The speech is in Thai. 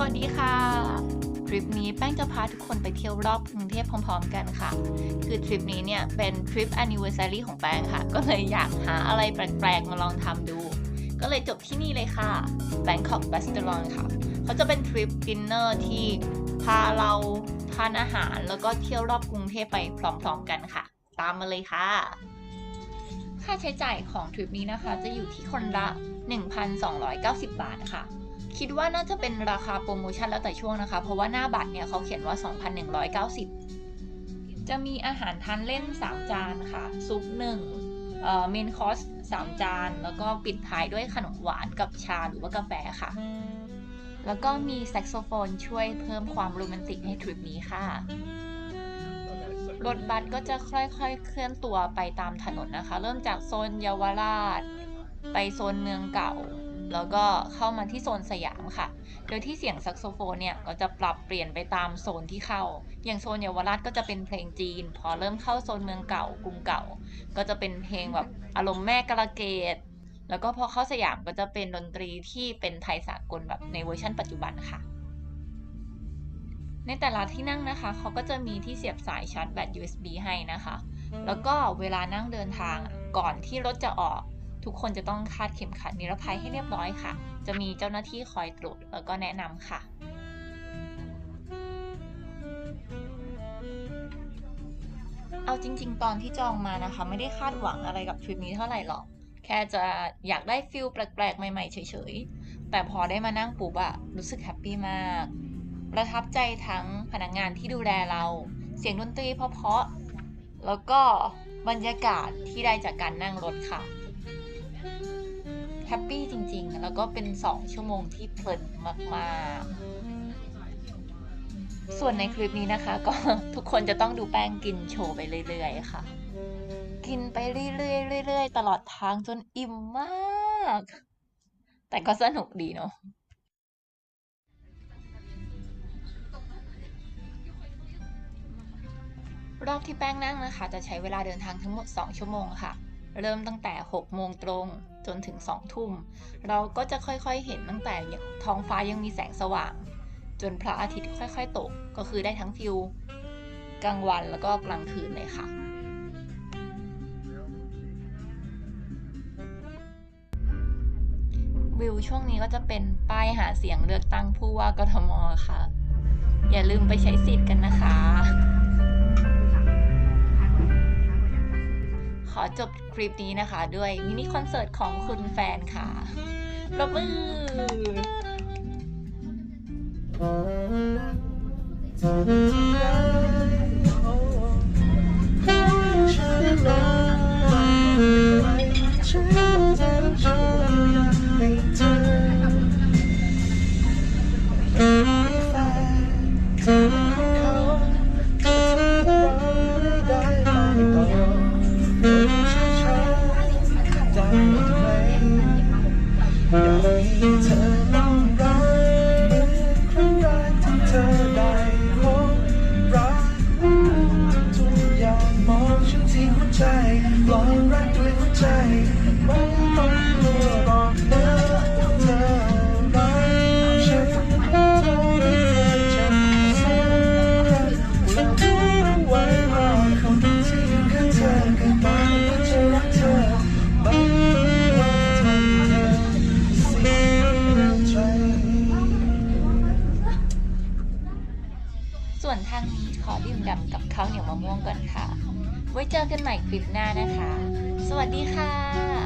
สวัสดีค่ะ ทริปนี้แป้งจะพาทุกคนไปเที่ยวรอบกรุงเทพพร้อม ๆ กันค่ะ คือทริปนี้เนี่ยเป็นทริป anniversary ของแป้งค่ะ ก็เลยอยากหาอะไรแปลกๆ มาลองทำดู ก็เลยจบที่นี่เลยค่ะ Bangkok Restaurant ค่ะ เขาจะเป็นทริปดินเนอร์ที่พาเราทานอาหารแล้วก็เที่ยวรอบกรุงเทพไปพร้อมๆกันค่ะ ตามมาเลยค่ะ ค่าใช้จ่ายของทริปนี้นะคะ จะอยู่ที่คนละ 1,290 บาทค่ะ คิดว่าน่าจะเป็นราคาโปรโมชั่นแล้วแต่ช่วงนะคะ เพราะว่าหน้าบัตรเนี่ยเขาเขียนว่า 2,190 จะมีอาหารทานเล่น 3 จานค่ะ ซุป1เอ่อเมนคอร์ส3จาน แล้วก็ปิดท้ายด้วยขนมหวานกับชาหรือว่ากาแฟค่ะ แล้วก็มีแซกโซโฟนช่วยเพิ่มความโรแมนติกให้ทริปนี้ค่ะรถบัสก็จะค่อยๆ เคลื่อนตัวไปตามถนนนะคะ เริ่มจากโซนเยาวราช ไปโซนเมืองเก่า แล้วก็เข้ามาที่โซนสยามค่ะ โดยที่เสียงแซกโซโฟนเนี่ยก็จะปรับเปลี่ยนไปตามโซนที่เข้า อย่างโซนเยาวราชก็จะเป็นเพลงจีน พอเริ่มเข้าโซนเมืองเก่ากรุงเก่า ก็จะเป็นเพลงแบบอารมณ์แม่กระเกดแล้วก็พอเข้าสยามก็จะเป็นดนตรีที่เป็นไทยสากลแบบในเวอร์ชันปัจจุบันค่ะ ในแต่ละที่นั่งนะคะเขาก็จะมีที่เสียบสายชาร์จแบต USB ให้นะคะ แล้วก็เวลานั่งเดินทางก่อนที่รถจะออก ทุกคนจะต้องคาดเข็มขัดนิรภัยให้เรียบร้อยค่ะ จะมีเจ้าหน้าที่คอยตรวจแล้วก็แนะนำค่ะเอาจริง ๆ ตอนที่จองมานะคะ ไม่ได้คาดหวังอะไรกับทริปนี้เท่าไหร่หรอก แค่จะอยากได้ฟิลแปลกๆ ใหม่ๆ เฉยๆ แต่พอได้มานั่งปุ๊บอะรู้สึกแฮปปี้มาก ประทับใจทั้งพนักงานที่ดูแลเรา เสียงดนตรีเพราะๆ แล้วก็บรรยากาศที่ได้จากการนั่งรถค่ะ แฮปปี้จริงๆ แล้วก็เป็น 2 ชั่วโมงที่เพลินมากๆ ส่วนในคลิปนี้นะคะ ก็ทุกคนจะต้องดูแป้งกินโชว์ไปเรื่อยๆ ค่ะ กินไปเรื่อยๆเรื่อยๆ ตลอดทางจนอิ่มมาก แต่ก็สนุกดีเนาะรอบที่แป้งนั่งนะคะ จะใช้เวลาเดินทางทั้งหมด 2 ชั่วโมงค่ะ เริ่มตั้งแต่ 6 โมงตรงจนถึง 2 ทุ่ม เราก็จะค่อยๆเห็นตั้งแต่ท้องฟ้ายังมีแสงสว่าง จนพระอาทิตย์ค่อยๆตก ก็คือได้ทั้งฟิลกลางวันแล้วก็กลางคืนเลยค่ะ วิวช่วงนี้ก็จะเป็นป้ายหาเสียงเลือกตั้งผู้ว่ากทมค่ะ อย่าลืมไปใช้สิทธิ์กันนะคะ ขอจบคลิปนี้นะคะ ด้วยมินิคอนเสิร์ตของคุณแฟนค่ะปรบมือ เธอลองรักเหมือนครั้งแรกที่เธอได้พบรักทุกอย่างมองฉันที่หัวใจลองรัก ส่วนทางนี้ขอดื่มด่ำกับข้าวเหนียวมะม่วงก่อนค่ะ ไว้เจอกันใหม่คลิปหน้านะคะ สวัสดีค่ะ